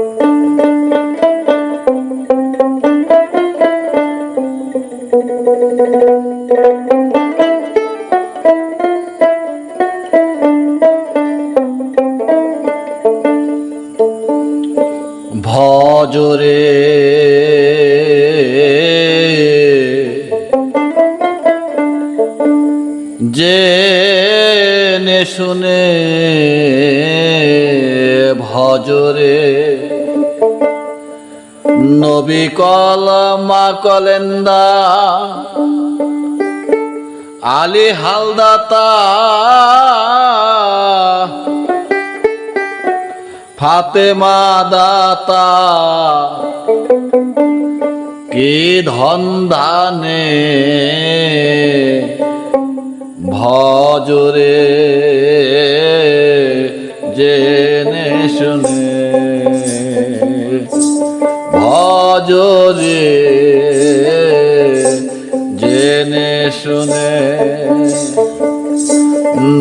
ভজরে নবী কলমা কলেন্দা। আলী হালদাতা। ফাতেমা দাতা। কি ধন ধানে ভজরে ভজরে জেনে শুনে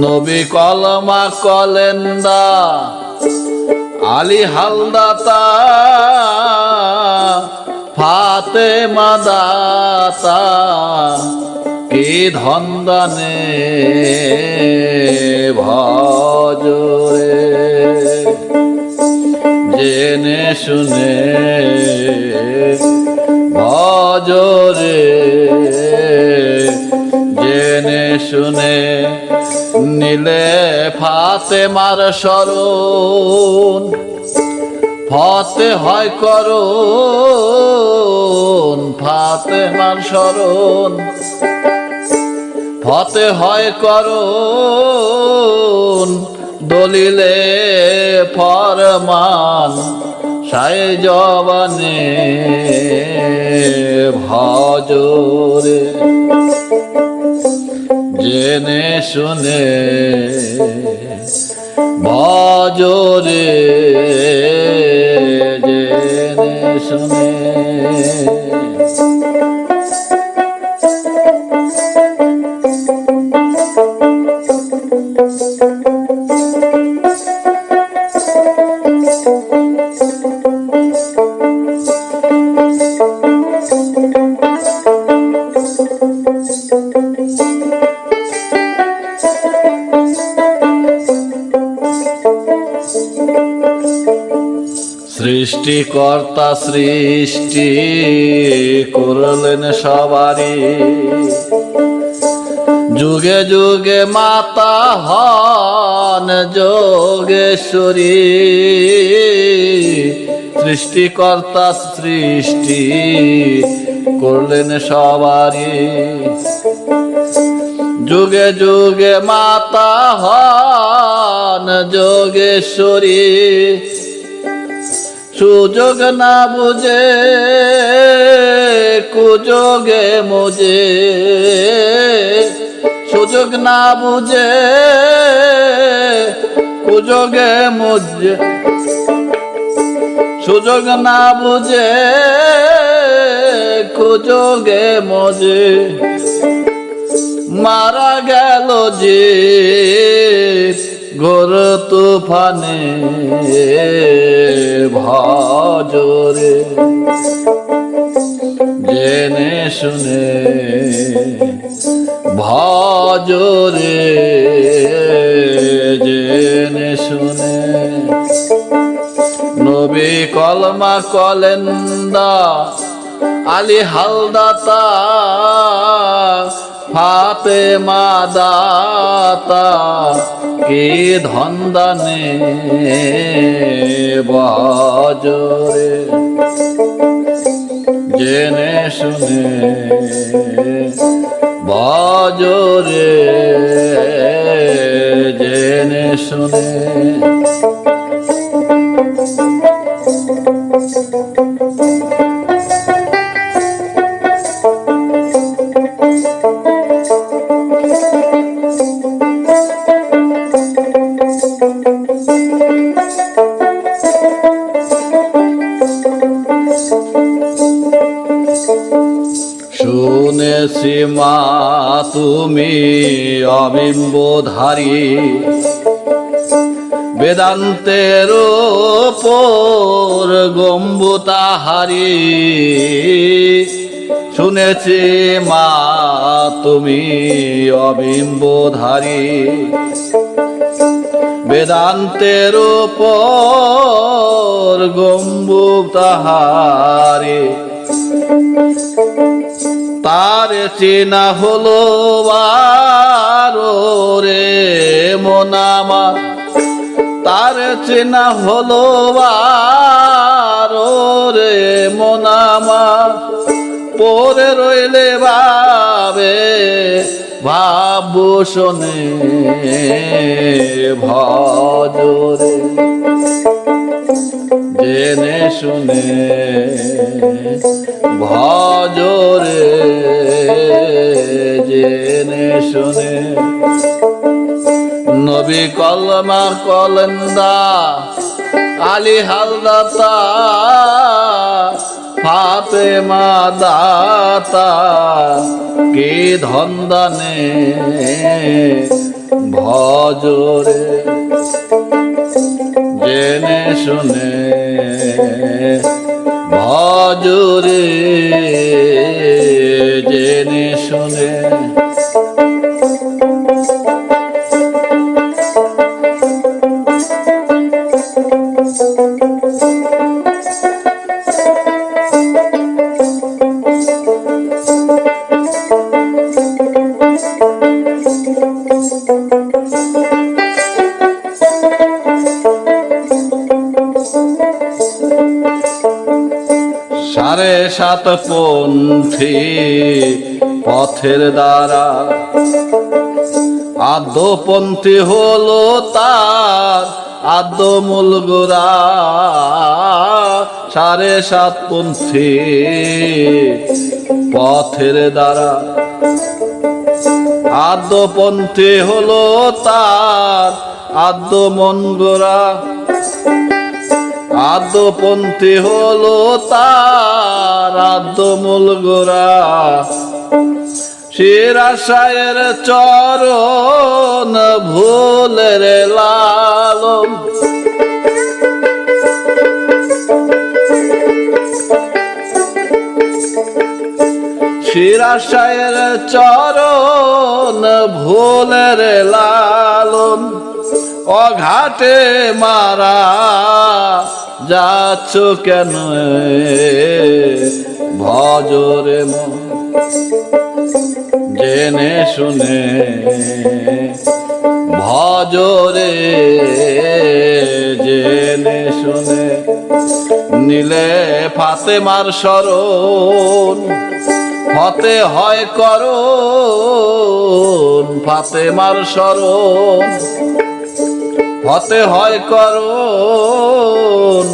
নবী কলমা কলেন্দা আলী হালদাতা ফাতে মাদাতা কি ধন্দানে ভজরে। জেনে শুনে, ভজরে জেনে, শুনে নিলে ফাতে মার সরণ ফতে হয় করুন ফাতে মার সরণ ফতে হয় করুন দলিলে ফরমান। সাই জবানে ভজরে জেনে শুনে সৃষ্টিকর্তা, সৃষ্টি, করলেন সবারই। যুগে যুগে মাতা হন যোগেশ্বরী। সৃষ্টিকর্তা, সৃষ্টি, করলেন সবারই। যুগে যুগে মাতা হন যোগেশ্বরী। সুযোগ না বুঝে, কুযোগে মুজে। সুযোগ না বুঝে, কুযোগে মুজে। সুযোগ না বুঝে, কুযোগে মজে। মারা গেল যে ঘোর তুফানে ভজরে। জেনে শুনে ভজরে জেনে শুনে। নবী কলমা কলেন্দা আলী হালদাতা ফাতে দাতা কি ধন্দানে বাজরে? জেনে শুনে বাজরে জেনে শুনে তুমি অবিম্বধারী। বেদান্তের ওপর গম্বুতাহারি শুনেছি মা তুমি অবিম্বধারী। বেদান্তের ওপর গম্বুতাহারি চেনা হলো রে মোনামা তার চেনা হলো রে মোনামা পরে রইলে বাবে ভাবূষণে ভজরে। জেনে শুনে ভজরে জেনে শুনে। নবী কলমা কলন্দা, আলী হালদাতা, ফাতেমা দাতা, কে ধন্দানে ভজরে জেনে শুনে ভজরে সাড়ে সাত পন্থী পথের দ্বারা। আদ্যপন্থী হলো তার আদ্য মূল গোড়া। সাড়ে সাত পন্থী পথের দ্বারা। আদ্যপন্থী হলো তার আদ্য মন গোড়া। আদ্যপন্থী হলো তার আদ্য মূল গোড়া। শিরাশায়ের চরণ ভুলের লালন। শিরাশায়ের চরণ ভুলের লালন। অঘাটে মারা যাচ্ছ কেন ভজরে মন? জেনে শুনে ভজরে, জেনে শুনে নিলে ফাতে মার শরণ হতে হয় করণ, ফাতেমার শরণ হতে হয় করণ।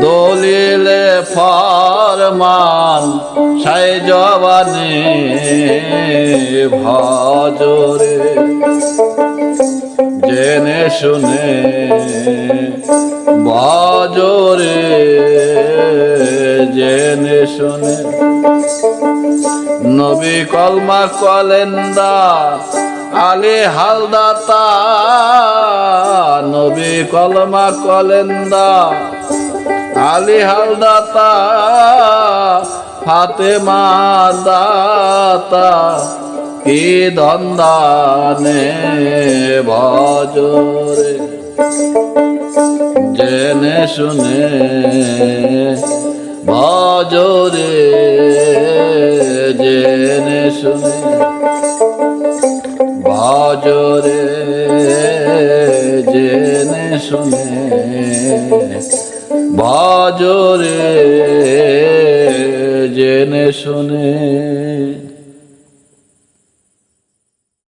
দলিলে ফরমান, সাই জবানে ভজরে। জেনে শুনে ভজরে জেনে শুনে। নবী কলমা কলেন্দা আলী হালদাতা, নবী কলমা কলেন্দা। আলী হালদাতা, ফাতেমা দাতা, কি দ্বন্দানে ভজরে। জেনে শুনে ভজরে, জেনে শুনে ভজরে জেনে শুনে ভজরে জেনে শুনে